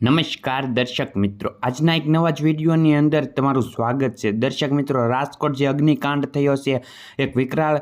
નમસ્કાર દર્શક મિત્રો. આજના એક નવા જ વિડીયોની અંદર તમારું સ્વાગત છે. દર્શક મિત્રો, રાજકોટ જે અગ્નિકાંડ થયો છે, એક વિકરાળ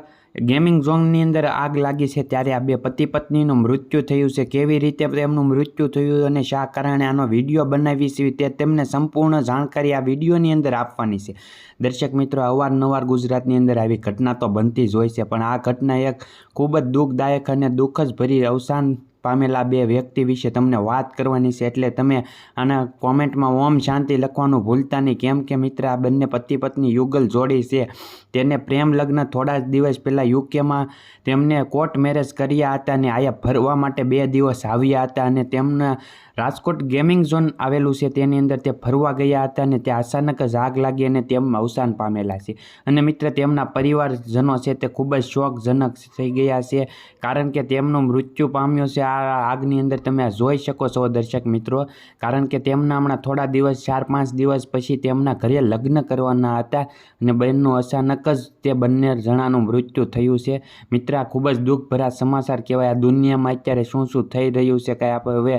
ગેમિંગ ઝોનની અંદર આગ લાગી છે, ત્યારે આ બે પતિ પત્નીનું મૃત્યુ થયું છે. કેવી રીતે તેમનું મૃત્યુ થયું અને શા કારણે આનો વીડિયો બનાવી છે તે તેમને સંપૂર્ણ જાણકારી આ વિડીયોની અંદર આપવાની છે. દર્શક મિત્રો, અવારનવાર ગુજરાતની અંદર આવી ઘટના તો બનતી જ હોય છે, પણ આ ઘટના એક ખૂબ જ દુઃખદાયક અને દુઃખ જ ભરી અવસાન પામેલા બે વ્યક્તિ વિશે તમને વાત કરવાની છે એટલે તમે આના કોમેન્ટમાં ઓમ શાંતિ લખવાનું ભૂલતા નહીં. કેમ કે મિત્ર, આ બંને પતિ પત્ની યુગલ જોડી છે. તેને પ્રેમ લગ્ન થોડા જ દિવસ પહેલાં યુકેમાં તેમને કોર્ટ મેરેજ કર્યા હતા અને આયા ફરવા માટે બે દિવસ આવ્યા હતા અને તેમના રાજકોટ ગેમિંગ ઝોન આવેલું છે. તેની અંદર તે ફરવા ગયા હતા અને તે અચાનક જ આગ લાગી અને તેમ અવસાન પામેલા છે. અને મિત્ર, તેમના પરિવારજનો છે તે ખૂબ જ શોકજનક થઈ ગયા છે કારણ કે તેમનું મૃત્યુ પામ્યું છે. આ આગની અંદર તમે આ જોઈ શકો છો દર્શક મિત્રો, કારણ કે તેમના હમણાં થોડા દિવસ, ચાર, પાંચ દિવસ પછી તેમના ઘરે લગ્ન કરવાના હતા અને બહેનનું અચાનક જ તે બંને જણાનું મૃત્યુ થયું છે. મિત્ર, આ ખૂબ જ દુઃખભરા સમાચાર કહેવાય. આ દુનિયામાં અત્યારે શું શું થઈ રહ્યું છે કાંઈ આપણે હવે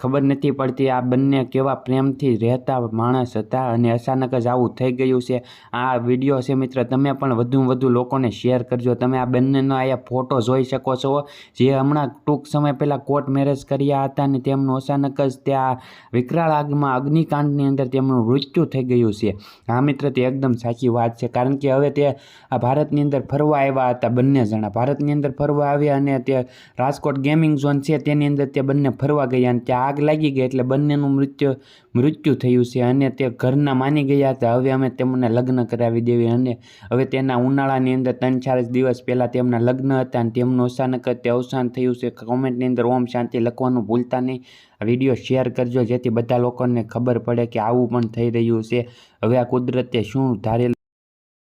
ખબર નથી પડતી. આ બંને કેવા પ્રેમથી રહેતા માણસ હતા અને અચાનક જ આવું થઈ ગયું છે. આ વીડિયો છે મિત્ર, તમે પણ વધુમાં વધુ લોકોને શેર કરજો. તમે આ બંનેનો અહીંયા ફોટો જોઈ શકો છો, જે હમણાં ટૂંક સમય પહેલાં કોર્ટ મેરેજ કર્યા હતા અને તેમનું અચાનક જ ત્યાં વિકરાળ આગમાં અગ્નિકાંડની અંદર તેમનું મૃત્યુ થઈ ગયું છે. હા મિત્ર, તે એકદમ સાચી વાત છે. કારણ કે હવે તે આ ભારતની અંદર ફરવા આવ્યા હતા બંને જણા. ભારતની અંદર ફરવા આવ્યા અને તે રાજકોટ ગેમિંગ ઝોન છે તેની અંદર તે બંને ફરવા ગયા અને ત્યાં આગ લાગી ગઈ એટલે બંનેનું મૃત્યુ મૃત્યુ થયું છે અને તે ઘરના માની ગયા હતા. હવે અમે તેમને લગ્ન કરાવી દેવી અને હવે તેના ઉનાળાની અંદર ત્રણ ચાર દિવસ પહેલાં તેમના લગ્ન હતા અને તેમનું અચાનક તે અવસાન થયું છે. કોમેન્ટની અંદર ઓમ શાંતિ લખવાનું ભૂલતા નહીં. વીડિયો શેર કરજો જેથી બધા લોકોને ખબર પડે કે આવું પણ થઈ રહ્યું છે. હવે આ કુદરતે શું ધારેલું